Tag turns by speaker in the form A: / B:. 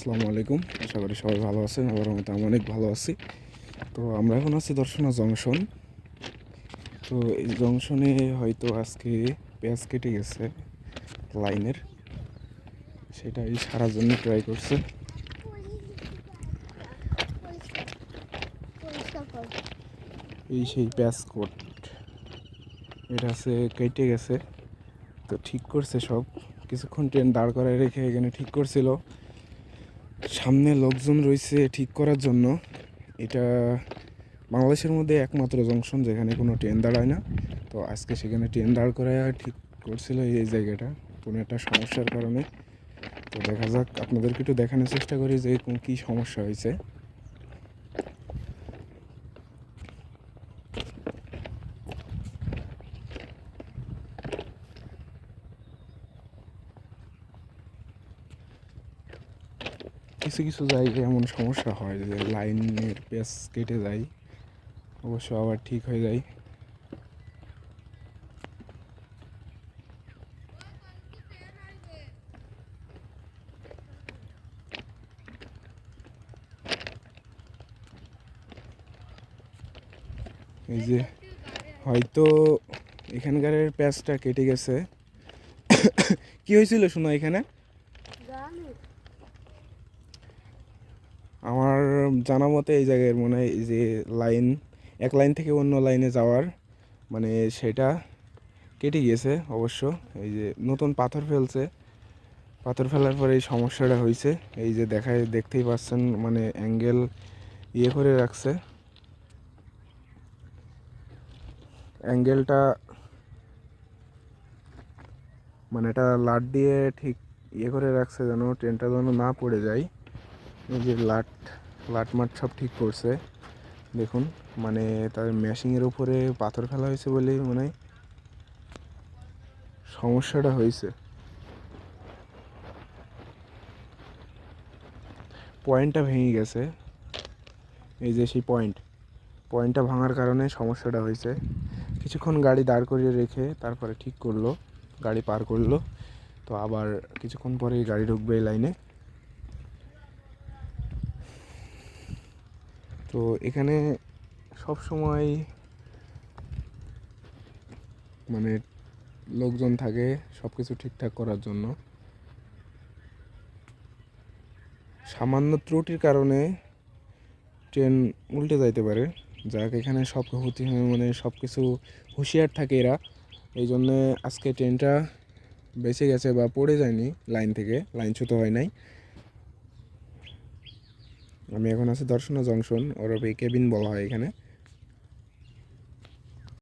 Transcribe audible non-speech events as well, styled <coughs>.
A: আসসালামু আলাইকুম। আশা করি সবাই ভালো আছেন আমার মতো আমি অনেক ভালো আছি। তো আমরা এখন আছি দর্শনা জংশন। তো এই জংশনে হয়তো আজকে পেঁয়াজ কেটে গেছে লাইনের। সেটাই সারার জন্য ট্রাই করছে। এই সেই পেঁয়াজ কোট, এটা আছে কেটে গেছে। তো ঠিক করছে সব। কিছুক্ষণ ট্রেন দাঁড় করায় রেখে এখানে ঠিক করছিল। সামনে লোকজন রয়েছে ঠিক করার জন্য। এটা বাংলাদেশের মধ্যে একমাত্র জংশন যেখানে কোনো ট্রেন দাঁড়ায় না। তো আজকে সেখানে ট্রেন দাঁড় করায় ঠিক করছিল এই জায়গাটা। কোনো একটা সমস্যার কারণে। তো দেখা যাক, আপনাদেরকে একটু দেখানোর চেষ্টা করি যে কোন কী সমস্যা হয়েছে। কিছু কিছু জায়গায় এমন সমস্যা হয় যে লাইনের পেস কেটে যায়, অবশ্য আবার ঠিক হয়ে যায়। এই যে হয়তো এখানকার প্যাচটা কেটে গেছে। <coughs> কি হয়েছিল শোনো এখানে? আমার জানা মতে এই জায়গায় মনে হয় যে লাইন, এক লাইন থেকে অন্য লাইনে যাওয়ার মানে সেটা কেটে গিয়েছে অবশ্য। এই যে নতুন পাথর ফেলছে, পাথর ফেলার পরে এই সমস্যাটা হয়েছে। এই যে দেখায় দেখতেই পাচ্ছেন মানে অ্যাঙ্গেল ইয়ে করে রাখছে। অ্যাঙ্গেলটা মানে এটা লাট দিয়ে ঠিক ইয়ে করে রাখছে যেন, ট্রেনটা যেন না পড়ে যায়। এই যে লাট লাট মাট সব ঠিক করছে। দেখুন মানে তার ম্যাশিংয়ের উপরে পাথর ফেলা হয়েছে বলেই মনে হয় সমস্যাটা হয়েছে। পয়েন্টটা ভেঙে গেছে। এই যে সেই পয়েন্ট, পয়েন্টটা ভাঙার কারণে সমস্যাটা হয়েছে। কিছুক্ষণ গাড়ি দাঁড় করিয়ে রেখে তারপরে ঠিক করল, গাড়ি পার করল। তো আবার কিছুক্ষণ পরেই গাড়ি ঢুকবে এই লাইনে। তো এখানে সব সময় মানে লোকজন থাকে সব কিছু ঠিকঠাক করার জন্য। সামান্য ত্রুটির কারণে ট্রেন উল্টে যাইতে পারে। যাক, এখানে সব হতে মানে সব কিছু হুঁশিয়ার থাকে এরা। এই জন্যে আজকে ট্রেনটা বেঁচে গেছে বা পড়ে যায়নি, লাইন থেকে লাইনচ্যুত হয় নাই। আমি এখন আছি দর্শনা জংশন ওরফে কেবিন বলা হয় এখানে।